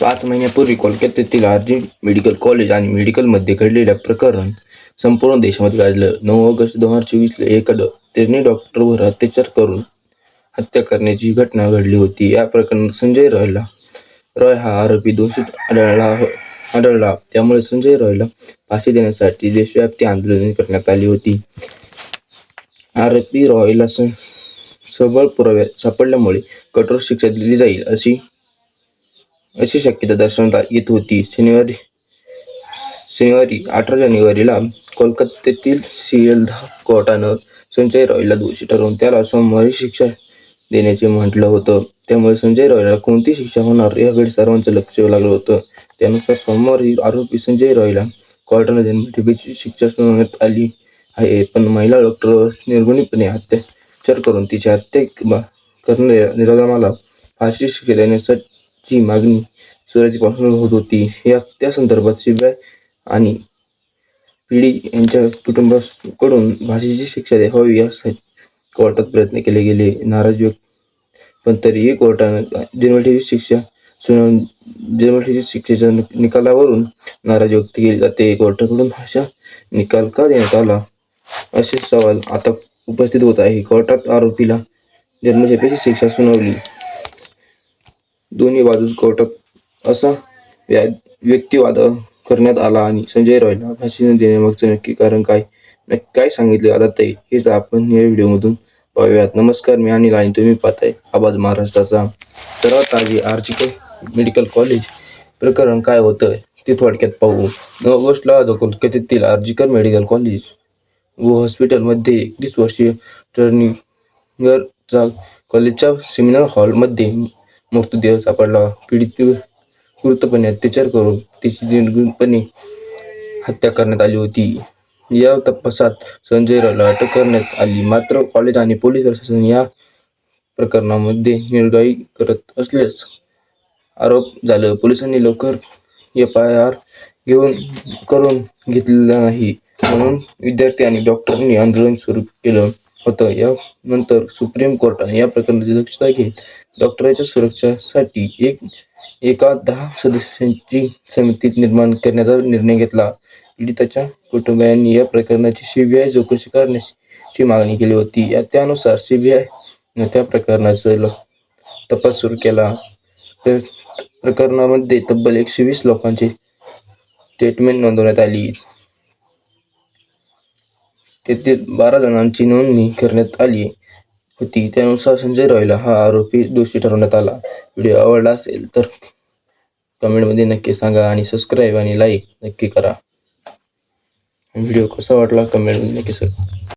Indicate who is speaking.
Speaker 1: पाच महिन्यापूर्वी कोलकात्यातील RG medical college आणि मेडिकलमध्ये घडलेल्या प्रकरण संपूर्ण देशामध्ये गाजलं नऊ ऑगस्ट दोन हजार चोवीसला एका डॉ तेरणी डॉक्टरवर अत्याचार करून हत्या करण्याची घटना घडली होती. या प्रकरणात संजय रॉयला रॉय हा आरोपी दोषी आढळला हो, आढळला. त्यामुळे संजय रॉयला फाशी देण्यासाठी देशव्यापी आंदोलन करण्यात आली होती. आरोपी रॉयला स सबळ पुराव्या सापडल्यामुळे कठोर शिक्षा दिली जाईल अशी अशी शक्यता दर्शवता येत होती. शनिवारी शनिवारी अठरा जानेवारीला कोलकात्यातील सियालदह कोर्टानं संजय रॉयला दोषी ठरवून त्याला सोमवारी शिक्षा देण्याचे म्हटलं होतं. त्यामुळे संजय रॉयला कोणती शिक्षा होणार याकडे सर्वांचं लक्ष लागलं होतं. त्यानुसार सोमवारी आरोपी संजय रॉयला कोर्टानं जन्मठेपेची शिक्षा सुनावण्यात आली आहे पण महिला डॉक्टरवर निर्गुणीपणे अत्याचार करून तिची हत्या करणाऱ्या निराधामाला फाशी शिक्षा ची मागणी सुरुवातीपासूनच होत होती. या त्या संदर्भात शिवराय आणि पिढी यांच्या कुटुंबाकडून भाषेची शिक्षा द्यावी यासाठी कोर्टात प्रयत्न केले गेले. नाराज व्यक्त पण तरीही कोर्टानं जन्मठेपी शिक्षा सुनावून जन्मठेपी शिक्षेच्या निकालावरून नाराज व्यक्त केली जाते. कोर्टाकडून भाषा निकाल का देण्यात आला? असे सवाल आता उपस्थित होत आहे. कोर्टात आरोपीला जन्मशेपेची शिक्षा सुनावली. दोन्ही बाजूस कोटक असा व्या व्यक्तिवाद करण्यात आला आणि संजय रॉयला फाशी देण्यामागचं नक्की कारण काय? नक्की काय सांगितले? जात ते हेच आपण या व्हिडिओमधून पाहूयात. नमस्कार मी अनिल आणि तुम्ही पाहताय आबाज महाराष्ट्राचा सर्वात आधी आर्जिकल मेडिकल कॉलेज. प्रकरण काय होतं ते थोडक्यात पाहू. नऊ ऑगस्टला कोलकात्यातील आर्जिकर मेडिकल कॉलेज व हॉस्पिटलमध्ये एकवीस वर्षीय टर्निंगरचा कॉलेजच्या सेमिनार हॉलमध्ये मृतदेह सापडला. पीडित कृतपणे अत्याचार करून तिची निर्गुणपणे हत्या करण्यात आली होती. या तपासात संजय रावला अटक करण्यात आली. मात्र कॉलेज आणि पोलीस प्रशासन या प्रकरणामध्ये निर्गाई करत असल्यास आरोप झालं. पोलिसांनी लवकर एफ आय आर घेऊन करून घेतलेला नाही. म्हणून विद्यार्थी आणि डॉक्टरांनी आंदोलन सुरू केलं. होतं. यानंतर सुप्रीम कोर्टाने या प्रकरणाची दक्षता घेत डॉक्टरांच्या सुरक्षेसाठी एक एका दहा सदस्यांची समिती निर्माण करण्याचा निर्णय घेतला. पीडिताच्या कुटुंबियांनी या प्रकरणाची सीबीआय चौकशी करण्याची मागणी केली होती. या त्यानुसार सीबीआय त्या प्रकरणाचा तपास सुरू केला. तर प्रकरणामध्ये तब्बल एकशे वीस लोकांची स्टेटमेंट नोंदवण्यात आली. तेथे बारा जणांची नोंदणी करण्यात आली होती. त्यानुसार संजय रॉयला हा आरोपी दोषी ठरवण्यात आला. व्हिडिओ आवडला असेल तर कमेंटमध्ये नक्की सांगा आणि सबस्क्राईब आणि लाईक नक्की करा. व्हिडिओ कसा वाटला कमेंटमध्ये नक्की सांगा.